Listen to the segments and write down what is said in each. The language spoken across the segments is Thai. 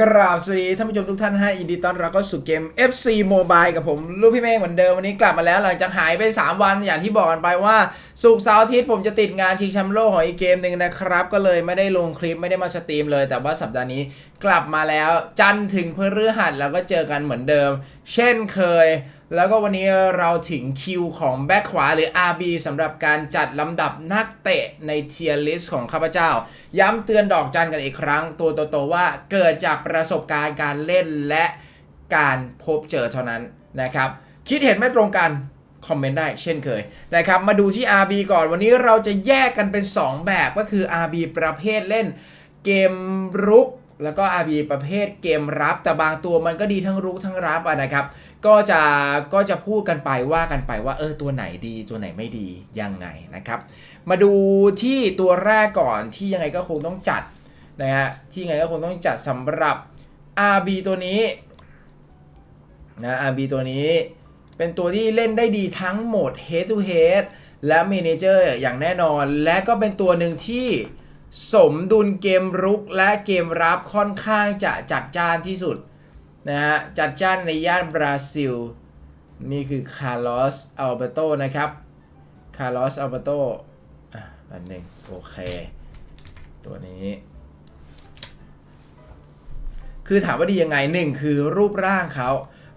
กราบสวัสดีท่านผู้ชมทุกท่านฮะอินดีต้อนรับเข้าสู่เกม FC Mobile กับผมลูกพี่เมฆเหมือนเดิมวันนี้กลับมาแล้วหลังจากหายไป 3 วันอย่างที่บอกกันไปว่าสุกเสาร์อาทิตย์ผมจะติดงานชิงแชมป์โลกของอีกเกมหนึ่งนะครับ ก็เลยไม่ได้ลงคลิปไม่ได้มาสตรีมเลย แต่ว่าสัปดาห์นี้ กลับมาแล้ว จันถึงพฤหัสแล้วก็เจอกันเหมือนเดิม เช่นเคย แล้วก็วันนี้เราถึงคิวของแบ็คขวาหรือ RB สำหรับการจัดลำดับนักเตะในเทียร์ลิสต์ของข้าพเจ้า ย้ำเตือนดอกจันกันอีกครั้ง ตัวโตๆว่าเกิดจากประสบการณ์การเล่นและการพบเจอเท่านั้นนะครับ คิดเห็นไม่ตรงกันคอมเมนต์ได้เช่นเคยนะครับ มาดูที่ RB ก่อนวันนี้เราจะแยกกันเป็น 2 แบบก็คือ RB ประเภทเล่นเกมรุก แล้วก็ RB ประเภทเกมรับ แต่บางตัวมันก็ดีทั้งรุกทั้งรับะนะครับ ก็จะก็จะพูดกันไปว่ากันไปว่าเออตัวไหนดีตัวไหนไม่ดียังไงนะครับ มาดูที่ตัวแรกก่อนที่ยังไงก็คงต้องจัดนะฮะที่ยังไงก็คงต้องจัดสำหรับ RB ตัวนี้นะ RB ตัวนี้เป็นตัวที่เล่นได้ดีทั้งโหมด head to head และ manager อย่างแน่นอน และก็เป็นตัวหนึ่งที่ สมดุลเกมรุกและเกมรับค่อนข้างจะจัดจ้านที่สุดนะฮะจัดจ้านในย่านบราซิล นี่คือคาร์ลอสอัลเบโตนะครับคาร์ลอสอัลเบโตอะอันหนึ่งโอเค ตัวนี้ คือถามว่าดียังไงหนึ่งคือรูปร่างเขา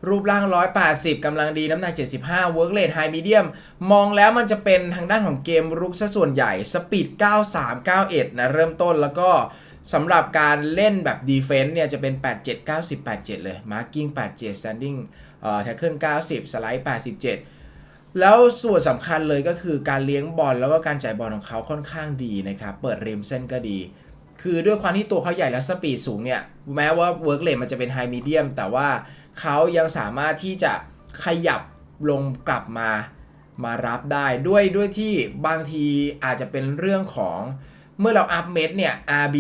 รูปร่าง 180กำลังดีน้ำหนัก 75 work rate high medium มองแล้วมันจะเป็นทางด้านของเกมรุกซะส่วนใหญ่สปีด 93 91 นะเริ่มต้นแล้วก็สำหรับการเล่นแบบ defense เนี่ยจะเป็น 87 90 87 เลย marking 87 standing เอ่อ tackle 90 slide 87 แล้วส่วนสำคัญเลยก็คือการเลี้ยงบอลแล้วก็การจ่ายบอลของเขาค่อนข้างดีนะครับ เปิดริมเส้นก็ดี คือด้วยความที่ตัวเขาใหญ่และสปีดสูงเนี่ย แม้ว่าเวิร์กเล e มันจะเป็นไฮมีเดียมแต่ว่า เขายังสามารถที่จะขยับลงกลับมามารับได้ด้วยด้วยที่บางทีอาจจะเป็นเรื่องของเมื่อเราอัพเม็ดเนี่ย RB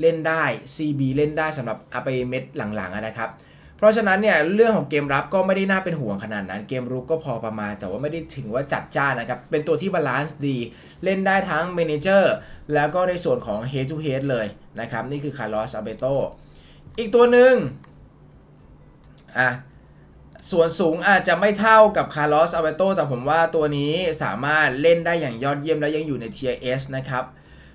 เล่นได้ CB เล่นได้สำหรับอัพไปเม็ดหลังๆนะครับ เพราะฉะนั้นเนี่ยเรื่องของเกมรับก็ไม่ได้น่าเป็นห่วงขนาดนั้น เกมรุกก็พอประมาณ แต่ว่าไม่ได้ถึงว่าจัดจ้านนะครับ เป็นตัวที่บาลานซ์ดี เล่นได้ทั้งเมนเจอร์แล้วก็ในส่วนของ Head to Head เลยนะครับ นี่คือคาร์ลอสอาเบโตอีกตัวหนึ่ง อะส่วนสูงอาจจะไม่เท่ากับคาร์ลอสอาเบโตแต่ผมว่าตัวนี้สามารถเล่นได้อย่างยอดเยี่ยมและยังอยู่ใน Tier S นะครับ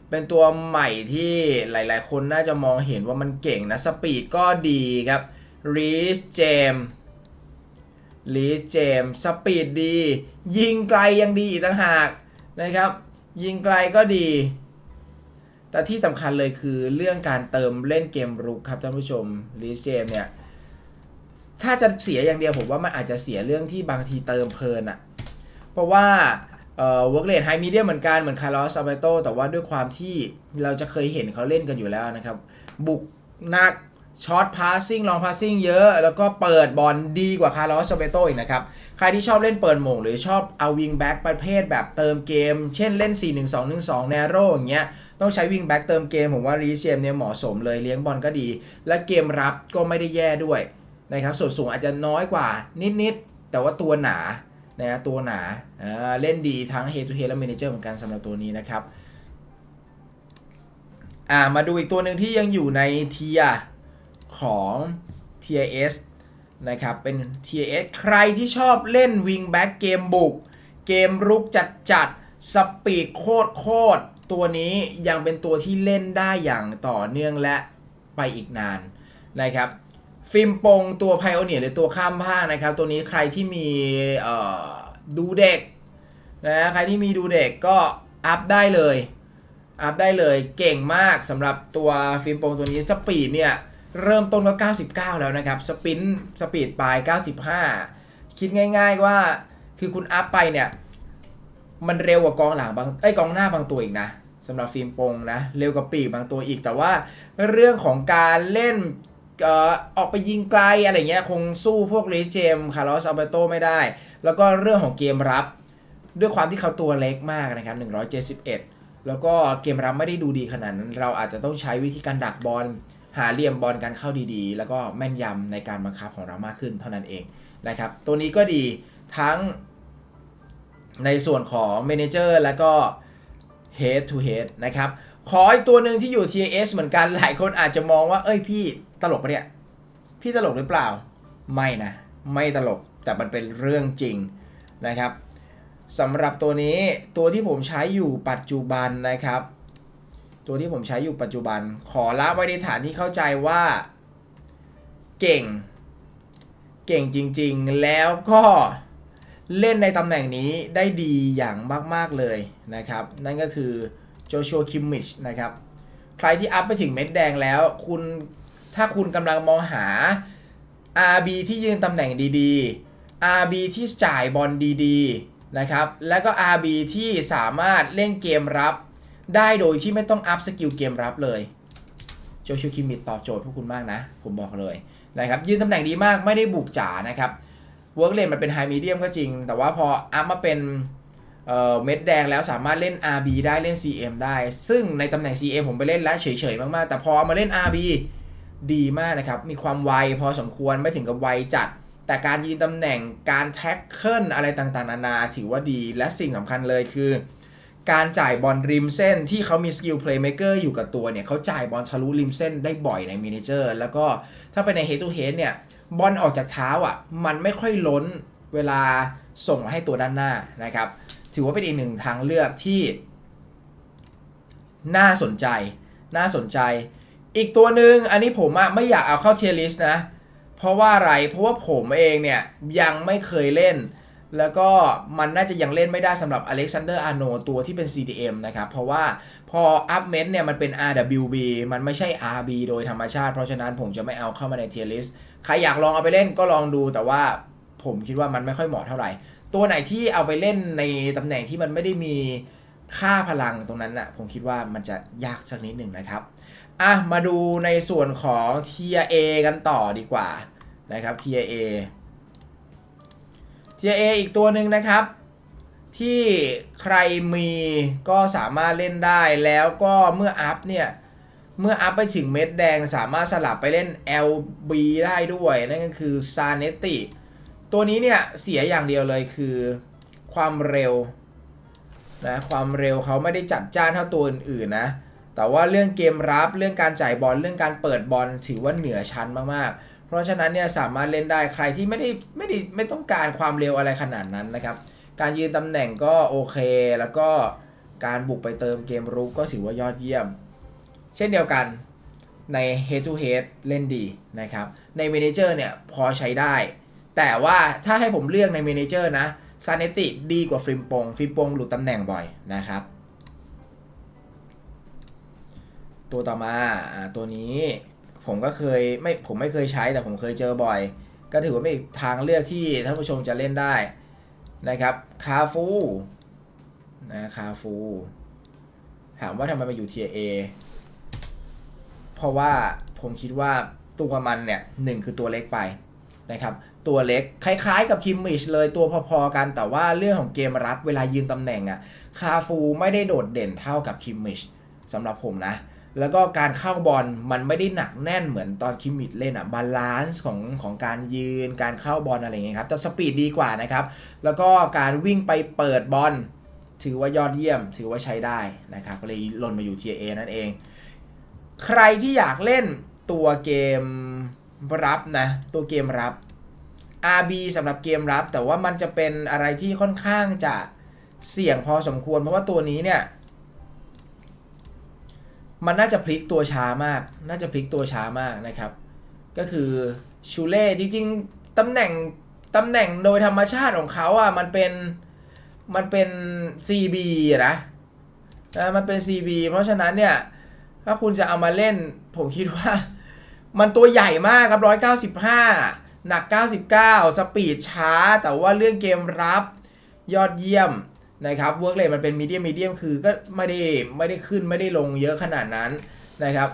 เป็นตัวใหม่ที่หลายๆ คนน่าจะมองเห็นว่ามันเก่งนะ สปีดก็ดีครับรีสเจมรีสเจมสปีดดี ยิงไกลยังดีอีกต่างหากนะครับ ยิงไกลก็ดี แต่ที่สำคัญเลยคือเรื่องการเติมเล่นเกมรุกครับท่านผู้ชมรีสเจมเนี่ย ถ้าจะเสียอย่างเดียวผมว่ามันอาจจะเสียเรื่องที่บางทีเติมเพลินอะเพราะว่าเอ่อ work rate high medium เหมือนกันเหมือนคาร์ลอสซาเบโตแต่ว่าด้วยความที่เราจะเคยเห็นเขาเล่นกันอยู่แล้วนะครับ บุกหนักช็อตพาสซิ่งลองพาสซิ่งเยอะ แล้วก็เปิดบอลดีกว่าคาร์ลอสซาเบโตอีกนะครับ ใครที่ชอบเล่นเปิดหม่งหรือชอบเอาวิงแบ็กประเภทแบบเติมเกม เช่นเล่น 4 1 2 1 2 n a r r o w อย่างเงี้ยต้องใช้วิงแบ็กเติมเกม ผมว่ารีเจมเนี่ยเหมาะสมเลยเลี้ยงบอลก็ดี และเกมรับก็ไม่ได้แย่ด้วย นะครับส่วนสูงอาจจะน้อยกว่านิดๆ แต่ว่าตัวหนานะตัวหนาเล่นดีทั้ง Head to Head และ Manager เหมือนกันสำหรับตัวนี้นะครับอ่ามาดูอีกตัวหนึ่งที่ยังอยู่ในเทียของ TIS นะครับเป็น TIS ใครที่ชอบเล่นวิงแบ็กเกมบุก เกมรุกจัดจัดสปีดโคตรโคตรตัวนี้ยังเป็นตัวที่เล่นได้อย่างต่อเนื่องและไปอีกนานนะครับ ฟิล์มปงตัวไพโอเนียหรือตัวข้ามภานะครับ ตัวนี้ใครที่มีดูเด็กนะใครที่มีดูเด็กก็อัพได้เลย อัพได้เลยเก่งมากสำหรับตัวฟิล์มโปงตัวนี้สปีดเนี่ย เริ่มต้นก็ 99 แล้วนะครับ สปินสปีดปลาย 95 คิดง่าย ๆว่าคือคุณอัพไปเนี่ย มันเร็วกว่ากองหลังบางไอ้กองหน้าบางตัวอีกนะสำหรับฟิล์มโปงนะ เร็วกว่าปีกบางตัวอีกแต่ว่าเรื่องของการเล่น ออกไปยิงไกลอะไรเงี้ยคงสู้พวกรีเจมคาร์ลอสอัลเบโตไม่ได้ แล้วก็เรื่องของเกมรับ ด้วยความที่เขาตัวเล็กมากนะครับ 171 แล้วก็เกมรับไม่ได้ดูดีขนาดนั้น เราอาจจะต้องใช้วิธีการดักบอลหาเหลี่ยมบอลการเข้าดีๆ แล้วก็แม่นยำในการบังคับของเรามากขึ้นเท่านั้นเองนะครับ ตัวนี้ก็ดีทั้งในส่วนของ Manager แล้วก็ Head to Head นะครับ ขออีกตัวหนึ่งที่อยู่ TS เหมือนกันหลายคนอาจจะมองว่า เอ้ยพี่ ตลกปะเนี่ย พี่ตลกหรือเปล่า ไม่นะ ไม่ตลก แต่มันเป็นเรื่องจริงนะครับสำหรับตัวนี้ตัวที่ผมใช้อยู่ปัจจุบันนะครับ ตัวที่ผมใช้อยู่ปัจจุบัน ขอละไว้ในฐานที่เข้าใจว่า เก่ง เก่งจริงๆ แล้วก็เล่นในตำแหน่งนี้ได้ดีอย่างมากๆเลยนะครับ นั่นก็คือโจชัวคิมมิชนะครับ ใครที่อัพไปถึงเม็ดแดงแล้ว คุณ ถ้าคุณกำลังมองหา RB ที่ยืนตำแหน่งดีๆ RB ที่จ่ายบอลดีๆนะครับ แล้วก็ RB ที่สามารถเล่นเกมรับ ได้โดยที่ไม่ต้องอัพสกิลเกมรับเลยโจชูคิมมิตตอบโจทย์พวกคุณมากนะ ผมบอกเลยนะครับยืนตำแหน่งดีมากไม่ได้บุกจ๋านะครับเวิร์กเลนมันเป็นไฮมีเดียมก็จริง แต่ว่าพออัพมาเป็นเม็ดแดงแล้วสามารถเล่น RB ได้เล่น CM ได้ ซึ่งในตำแหน่ง CM ผมไปเล่นแล้วเฉยๆมากๆ แต่พอเอามาเล่น RB ดีมากนะครับ มีความไวพอสมควรไม่ถึงกับไวจัด แต่การยืนตำแหน่งการแท็กเกิลอะไรต่างๆ นานาถือว่าดี และสิ่งสำคัญเลยคือ การจ่ายบอลริมเส้นที่เขามีสกิลเพลย์เมเกอร์อยู่กับตัวเนี่ยเขาจ่ายบอลทะลุริมเส้นได้บ่อยในมินิเจอร์ แล้วก็ถ้าไปใน head to head เนี่ยบอลออกจากเท้าอะมันไม่ค่อยล้นเวลาส่งมาให้ตัวด้านหน้านะครับ ถือว่าเป็นอีกหนึ่งทางเลือกที่น่าสนใจ น่าสนใจ อีกตัวหนึ่งอันนี้ผมอะไม่อยากเอาเข้าเทียร์ลิสต์นะ เพราะว่าอะไร เพราะว่าผมเองเนี่ยยังไม่เคยเล่น แล้วก็มันน่าจะยังเล่นไม่ได้สำหรับอเล็กซานเดอร์อาโนตัวที่เป็น CDM นะครับ เพราะว่าพออัพเมนต์เนี่ยมันเป็น RWB มันไม่ใช่ RB โดยธรรมชาติ เพราะฉะนั้นผมจะไม่เอาเข้ามาในเทียร์ลิสต์ ใครอยากลองเอาไปเล่นก็ลองดู แต่ว่าผมคิดว่ามันไม่ค่อยเหมาะเท่าไหร่ ตัวไหนที่เอาไปเล่นในตำแหน่งที่มันไม่ได้มีค่าพลังตรงนั้นน่ะผมคิดว่ามันจะยากสักนิดหนึ่งนะครับ อะมาดูในส่วนของ Tier A กันต่อดีกว่านะครับ Tier A Tier A อีกตัวหนึ่งนะครับ ที่ใครมีก็สามารถเล่นได้แล้วก็เมื่ออัพเนี่ยเมื่ออัพไปถึงเม็ดแดงสามารถสลับไปเล่น LB ได้ด้วย นั่นก็คือ s a n e t i ตัวนี้เนี่ยเสียอย่างเดียวเลยคือความเร็วนะความเร็วเขาไม่ได้จัดจ้านเท่าตัวอื่นๆนะ แต่ว่าเรื่องเกมรับเรื่องการจ่ายบอลเรื่องการเปิดบอลถือว่าเหนือชั้นมากๆ เพราะฉะนั้นเนี่ยสามารถเล่นได้ใครที่ไม่ได้ไม่ได้ไม่ต้องการความเร็วอะไรขนาดนั้นนะครับ การยืนตำแหน่งก็โอเค แล้วก็การบุกไปเติมเกมรุกก็ถือว่ายอดเยี่ยม เช่นเดียวกันใน head to head เล่นดีนะครับ ใน manager เนี่ยพอใช้ได้ แต่ว่าถ้าให้ผมเลือกใน manager นะซาเนติดีกว่าฟริมปงฟริมปงหลุดตำแหน่งบ่อยนะครับ ตัวต่อมาอ่าตัวนี้ผมก็เคยไม่ผมไม่เคยใช้แต่ผมเคยเจอบ่อย ก็ถือว่าเป็นอีกทางเลือกที่ท่านผู้ชมจะเล่นได้นะครับคาฟูนะคาฟูถามว่าทำไมมาอยู่ Tier A เพราะว่าผมคิดว่าตัวมันเนี่ยหนึ่งคือตัวเล็กไปนะครับ ตัวเล็กคล้ายๆกับคิมมิชเลยตัวพอๆกันแต่ว่าเรื่องของเกมรับเวลายืนตำแหน่งอะคาฟูไม่ได้โดดเด่นเท่ากับคิมมิชสำหรับผมนะ แล้วก็การเข้าบอลมันไม่ได้หนักแน่นเหมือนตอนคิมมิชเล่นอะบาลานซ์ของของการยืน การเข้าบอลอะไรเงี้ยครับแต่สปีดดีกว่านะครับ แล้วก็การวิ่งไปเปิดบอลถือว่ายอดเยี่ยม ถือว่าใช้ได้นะครับเลยหล่นมาอยู่ TA นั่นเอง ใครที่อยากเล่นตัวเกมรับนะ ตัวเกมรับ RB สำหรับเกมรับ แต่ว่ามันจะเป็นอะไรที่ค่อนข้างจะเสี่ยงพอสมควร เพราะว่าตัวนี้เนี่ย มันน่าจะพลิกตัวช้ามาก น่าจะพลิกตัวช้ามากนะครับ ก็คือชูเล่จริงๆตำแหน่งตำแหน่งโดยธรรมชาติของเขาอะมันเป็นมันเป็น CB อะนะนะมันเป็น CB เพราะฉะนั้นเนี่ย ถ้าคุณจะเอามาเล่น ผมคิดว่า มันตัวใหญ่มากครับ 195 หนัก 99 สปีดช้า แต่ว่าเรื่องเกมรับยอดเยี่ยม นะครับเวิร์กเลยมันเป็นมีเดียมมีเดียมคือก็ไม่ได้ไม่ได้ขึ้นไม่ได้ลงเยอะขนาดนั้นนะครับ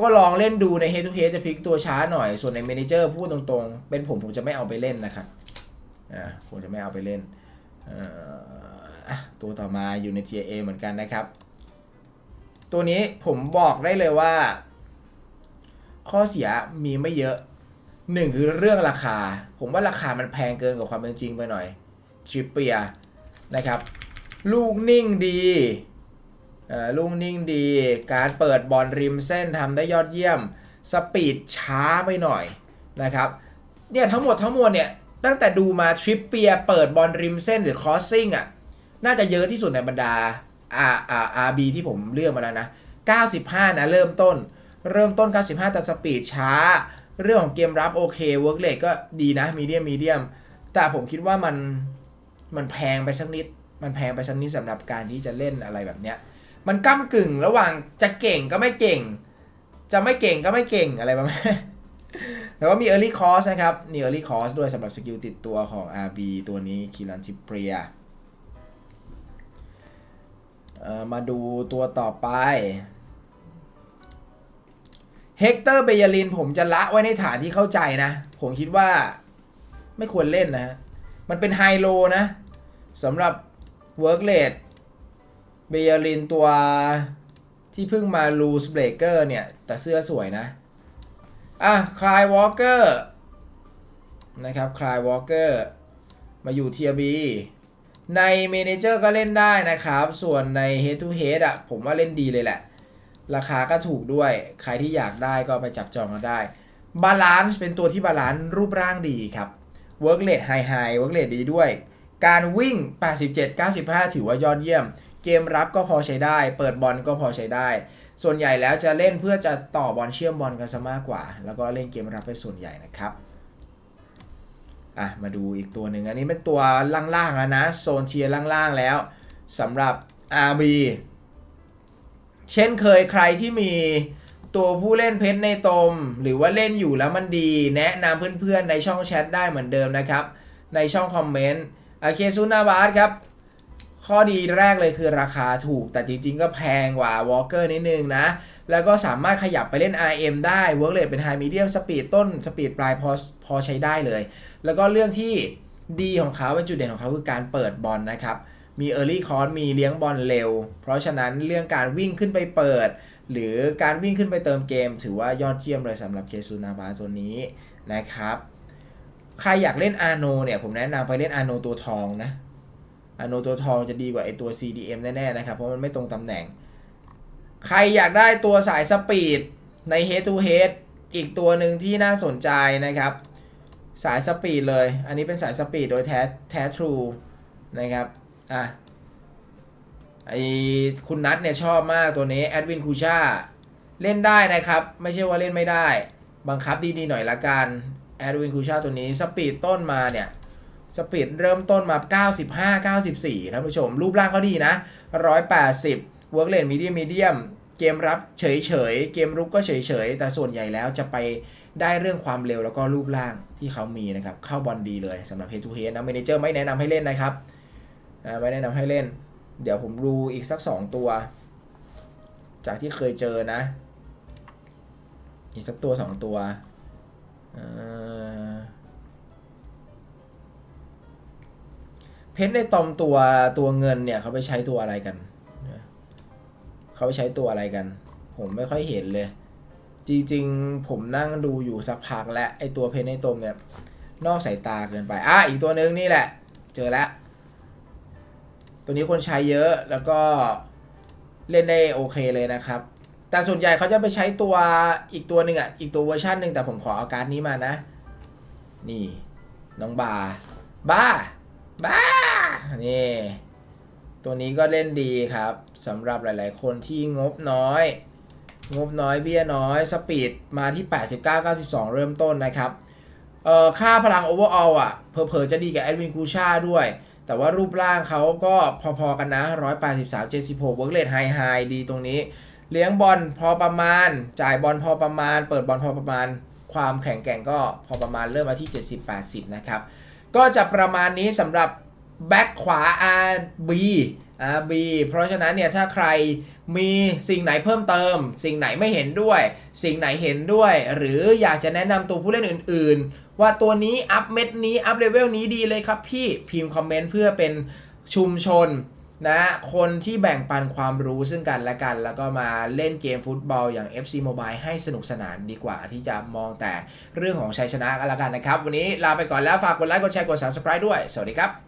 ก็ลองเล่นดูใน Head to Head จะพลิกตัวช้าหน่อย ส่วนใน Manager พูดตรงๆ เป็นผมผมจะไม่เอาไปเล่นนะครับอ่าผมจะไม่เอาไปเล่นเอ่อตัวต่อมาอยู่ใน Tier A เหมือนกันนะครับ ตัวนี้ผมบอกได้เลยว่า ข้อเสียมีไม่เยอะหนึ่งคือเรื่องราคา ผมว่าราคามันแพงเกินกว่าความเป็นจริงไปหน่อยทริปเปีย นะครับ ลูกนิ่งดีลูกนิ่งดี การเปิดบอลริมเส้นทำได้ยอดเยี่ยม สปีดช้าไปหน่อยนะครับเนี่ยทั้งหมดทั้งมวลเนี่ยตั้งแต่ดูมาทริปเปียเปิดบอลริมเส้นหรือคอสซิ่งอะน่าจะเยอะที่สุดในบรรดา R R R B ที่ผมเลือกมาแล้วนะ 95 นะ เริ่มต้น เริ่มต้น 95 แต่สปีดช้า เรื่องของเกมรับโอเคเวิร์กเลทก็ดีนะมีเดียมมีเดียมแต่ผมคิดว่ามัน มันแพงไปสักนิด มันแพงไปสักนิดสำหรับการที่จะเล่นอะไรแบบเนี้ย มันก้ากึ่งระหว่างจะเก่งก็ไม่เก่ง จะไม่เก่งก็ไม่เก่งอะไรประมาณแต่ว่ามี Early Cost นะครับ มี Early Cost ด้วยสำหรับสกิลติดตัวของ RB ตัวนี้คิรันทิเปรียมาดูตัวต่อไปเฮกเตอร์เบยลินผมจะละไว้ในฐานที่เข้าใจนะ ผมคิดว่าไม่ควรเล่นนะ มันเป็นไฮโลนะสำหรับเวิร์กเลดเบียลินตัวที่เพิ่งมาลูสเบรกเกอร์เนี่ย แต่เสื้อสวยนะ อะคลายวอล์กเกอร์นะครับคลายวอล์กเกอร์มาอยู่เทียบีในเมเนเจอร์ก็เล่นได้นะครับ ส่วนใน Head to Head อะ ผมว่าเล่นดีเลยแหละ ราคาก็ถูกด้วย ใครที่อยากได้ก็ไปจับจองก็ได้บาลานซ์เป็นตัวที่บาลานซ์รูปร่างดีครับ เวิร์กเลดไฮไฮเวิร์กเลดดีด้วย การวิ่ง 87 95 ถือว่ายอดเยี่ยม เกมรับก็พอใช้ได้ เปิดบอลก็พอใช้ได้ ส่วนใหญ่แล้วจะเล่นเพื่อจะต่อบอลเชื่อมบอลกันซะมากกว่า แล้วก็เล่นเกมรับเป็นส่วนใหญ่นะครับอะมาดูอีกตัวหนึ่งอันนี้เป็นตัวล่างๆแล้วนะ โซนเชียร์ล่างๆแล้วสำหรับ RB เช่นเคยใครที่มี ตัวผู้เล่นเพชรในตม หรือว่าเล่นอยู่แล้วมันดี แนะนำเพื่อนๆในช่องแชทได้เหมือนเดิมนะครับ ในช่องคอมเมนต์โอเคซูนาบาสครับ ข้อดีแรกเลยคือราคาถูก แต่จริงๆ ก็แพงกว่าวอลเกอร์นิดนึงนะ แล้วก็สามารถขยับไปเล่น RM ได้เวิร์กเลทเป็นไฮมีเดียมสปีดต้นสปีดปลายพอพอใช้ได้เลย แล้วก็เรื่องที่ดีของเขาเป็นจุดเด่นของเขาคือการเปิดบอลนะครับมี Early c o ร์มีเลี้ยงบอลเร็ว เพราะฉะนั้นเรื่องการวิ่งขึ้นไปเปิด หรือการวิ่งขึ้นไปเติมเกม ถือว่ายอดเยี่ยมเลยสำหรับเคซูนาบาตัวนี้นะครับ ใครอยากเล่นอาโนเนี่ยผมแนะนำไปเล่นอาโนตัวทองนะอาโนตัวทองจะดีกว่าไอตัว CDM แน่ๆนะครับ เพราะมันไม่ตรงตำแหน่ง ใครอยากได้ตัวสายสปีดใน Head to Head อีกตัวหนึ่งที่น่าสนใจนะครับ สายสปีดเลย อันนี้เป็นสายสปีดโดยแท้แท้ทรูนะครับ อะ ไอคุณนัทเนี่ยชอบมากตัวนี้แอดวินคูชาเล่นได้นะครับ ไม่ใช่ว่าเล่นไม่ได้ บังคับดีๆหน่อยละกันแอดวินคูชาตัวนี้สปีดต้นมาเนี่ยสปีดเริ่มต้นมา 95 94ท่านผู้ชม รูปร่างก็ดีนะ 180 เวิร์กเลนมีเดียมมีเดียมเกมรับเฉยๆเกมรุกก็เฉยๆแต่ส่วนใหญ่แล้วจะไปได้เรื่องความเร็วแล้วก็รูปร่างที่เขามีนะครับ เข้าบอลดีเลยสำหรับ Head to Head นะเมนเจอร์ไม่แนะนำให้เล่นนะครับไม่แนะนำให้เล่น เดี๋ยวผมดูอีกสัก2ตัว จากที่เคยเจอนะ อีกสักตัว2ตัวเพชรในตอมตัวตัวเงินเนี่ยเขาไปใช้ตัวอะไรกัน เขาไปใช้ตัวอะไรกัน ผมไม่ค่อยเห็นเลย จริงๆ ผมนั่งดูอยู่สักพักและไอตัวเพชรในตมเนี่ย นอกสายตาเกินไป อะอีกตัวนึงนี่แหละ เจอแล้ว ตัวนี้คนใช้เยอะแล้วก็เล่นได้โอเคเลยนะครับ แต่ส่วนใหญ่เขาจะไปใช้ตัวอีกตัวหนึ่งอะ อีกตัวเวอร์ชันหนึ่งแต่ผมขอเอาการ์ดนี้มานะ นี่ น้องบาบ้าบ้านี่ตัวนี้ก็เล่นดีครับสำหรับหลายๆ คนที่งบน้อย งบน้อยเบี้ยน้อย สปีดมาที่ 89 92 เริ่มต้นนะครับ เอ่อ ค่าพลังโอเวอร์ออลอะเผลอจะดีกับแอดวินกูชาด้วย แต่ว่ารูปร่างเขาก็พอๆกันนะ 183 76เวิร์กเลทไฮไฮดีตรงนี้ เลี้ยงบอลพอประมาณ จ่ายบอลพอประมาณ เปิดบอลพอประมาณ ความแข็งแกร่งก็พอประมาณเริ่มมาที่ 70-80 นะครับ ก็จะประมาณนี้สำหรับแบ็คขวา RB RB เพราะฉะนั้นเนี่ยถ้าใครมีสิ่งไหนเพิ่มเติม สิ่งไหนไม่เห็นด้วย สิ่งไหนเห็นด้วย หรืออยากจะแนะนำตัวผู้เล่นอื่นๆ ว่าตัวนี้อัพเม็ดนี้อัพเลเวลนี้ดีเลยครับพี่พิมพ์คอมเมนต์เพื่อเป็นชุมชนนะคนที่แบ่งปันความรู้ซึ่งกันและกัน แล้วก็มาเล่นเกมฟุตบอลอย่าง FC Mobile ให้สนุกสนานดีกว่าที่จะมองแต่เรื่องของชัยชนะกันละกันนะครับ วันนี้ลาไปก่อนแล้วฝากกดไลค์กดแชร์กด Subscribe ด้วย สวัสดีครับ